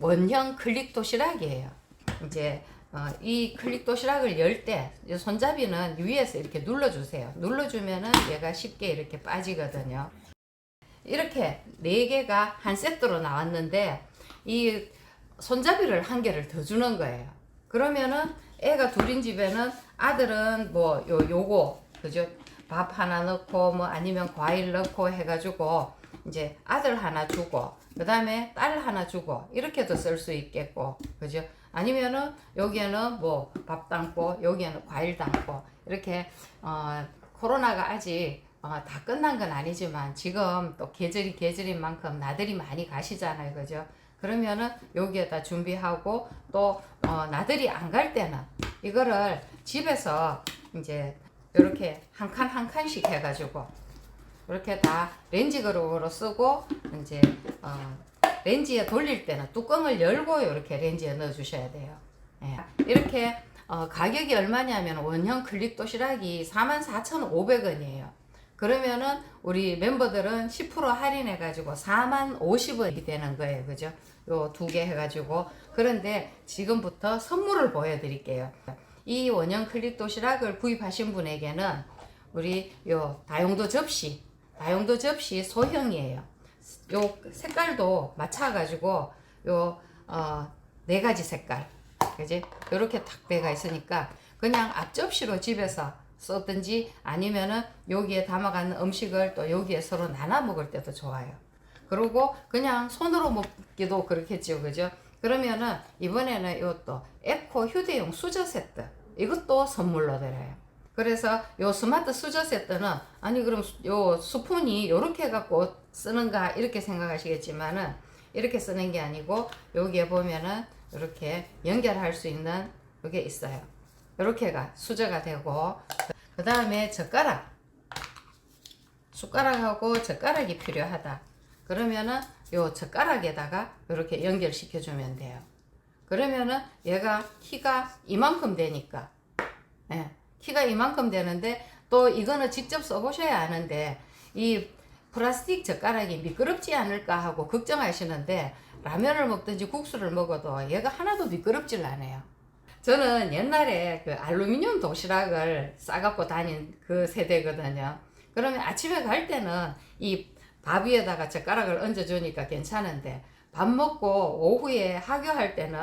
원형 클릭 도시락이에요. 이제 어, 이 클릭 도시락을 열 때 손잡이는 위에서 이렇게 눌러주세요. 눌러주면은 얘가 쉽게 이렇게 빠지거든요. 이렇게 네 개가 한 세트로 나왔는데 이 손잡이를 한 개를 더 주는 거예요. 그러면은 애가 둘인 집에는 아들은 뭐 요 요거 그죠? 밥 하나 넣고 뭐 아니면 과일 넣고 해가지고 이제 아들 하나 주고 그 다음에 딸 하나 주고 이렇게도 쓸 수 있겠고 그죠? 아니면은 여기에는 뭐 밥 담고 여기에는 과일 담고 이렇게 어 코로나가 아직 어, 다 끝난 건 아니지만 지금 또 계절이 계절인 만큼 나들이 많이 가시잖아요 그죠? 그러면은 여기에다 준비하고 또 어, 나들이 안 갈 때는 이거를 집에서 이제 이렇게 한 칸 한 칸씩 해가지고 이렇게 다 렌지 그릇으로 쓰고 이제 어, 렌지에 돌릴 때는 뚜껑을 열고 이렇게 렌지에 넣어 주셔야 돼요. 예. 이렇게 어, 가격이 얼마냐면 원형 클릭 도시락이 44,500원이에요. 그러면은 우리 멤버들은 10% 할인해 가지고 4만 50원이 되는 거예요. 그죠? 요 두 개 해 가지고 그런데 지금부터 선물을 보여 드릴게요. 이 원형 클릭 도시락을 구입하신 분에게는 우리 요 다용도 접시, 다용도 접시 소형이에요. 요 색깔도 맞춰 가지고 요 어, 네 가지 색깔. 그지? 요렇게 탁 돼가 있으니까 그냥 앞접시로 집에서 썼든지 아니면은 여기에 담아가는 음식을 또 여기에 서로 나눠 먹을 때도 좋아요. 그리고 그냥 손으로 먹기도 그렇겠죠. 그죠? 그러면은 이번에는 이것도 에코 휴대용 수저 세트 이것도 선물로 드려요. 그래서 요 스마트 수저 세트는 아니 그럼 요 스푼이 요렇게 해갖고 쓰는가 이렇게 생각하시겠지만은 이렇게 쓰는 게 아니고 여기에 보면은 이렇게 연결할 수 있는 이게 있어요. 이렇게가 수저가 되고 그 다음에 젓가락 숟가락하고 젓가락이 필요하다. 그러면은 요 젓가락에다가 이렇게 연결시켜 주면 돼요. 그러면은 얘가 키가 이만큼 되니까 예, 키가 이만큼 되는데 또 이거는 직접 써보셔야 아는데 이 플라스틱 젓가락이 미끄럽지 않을까 하고 걱정하시는데 라면을 먹든지 국수를 먹어도 얘가 하나도 미끄럽질 않아요. 저는 옛날에 그 알루미늄 도시락을 싸갖고 다닌 그 세대거든요. 그러면 아침에 갈 때는 이 밥 위에다가 젓가락을 얹어주니까 괜찮은데 밥 먹고 오후에 하교할 때는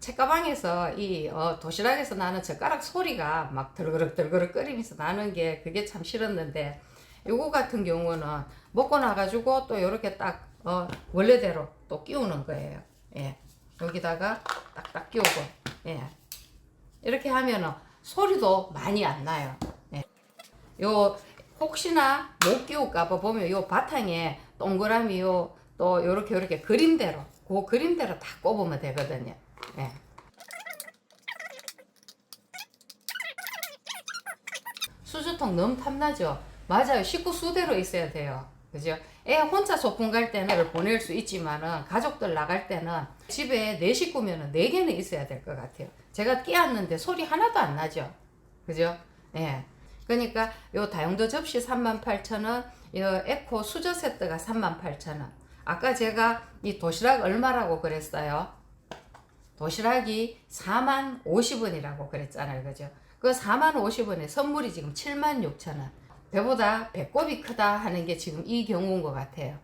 책가방에서 이 어, 도시락에서 나는 젓가락 소리가 막 들그럭 들그럭 끓이면서 나는 게 그게 참 싫었는데 요거 같은 경우는 먹고 나가지고 또 요렇게 딱 어, 원래대로 또 끼우는 거예요. 예. 여기다가 딱딱 끼우고 예. 이렇게 하면은 소리도 많이 안 나요. 예. 요 혹시나 못 끼울까봐 보면 요 바탕에 동그라미 요또 요렇게 요렇게 그림대로 그 그림대로 다 꼽으면 되거든요. 예. 수저통 너무 탐나죠? 맞아요. 식구 수대로 있어야 돼요. 그죠? 애 혼자 소풍 갈 때는 보낼 수 있지만은 가족들 나갈 때는 집에 네 식구면은 네 개는 있어야 될 것 같아요. 제가 끼웠는데 소리 하나도 안 나죠. 그죠? 예. 그러니까 요 다용도 접시 38,000원, 요 에코 수저 세트가 38,000원. 아까 제가 이 도시락 얼마라고 그랬어요? 도시락이 4만 50원이라고 그랬잖아요. 그죠? 그 4만 50원에 선물이 지금 7만 6천 원. 배보다 배꼽이 크다 하는 게 지금 이 경우인 것 같아요.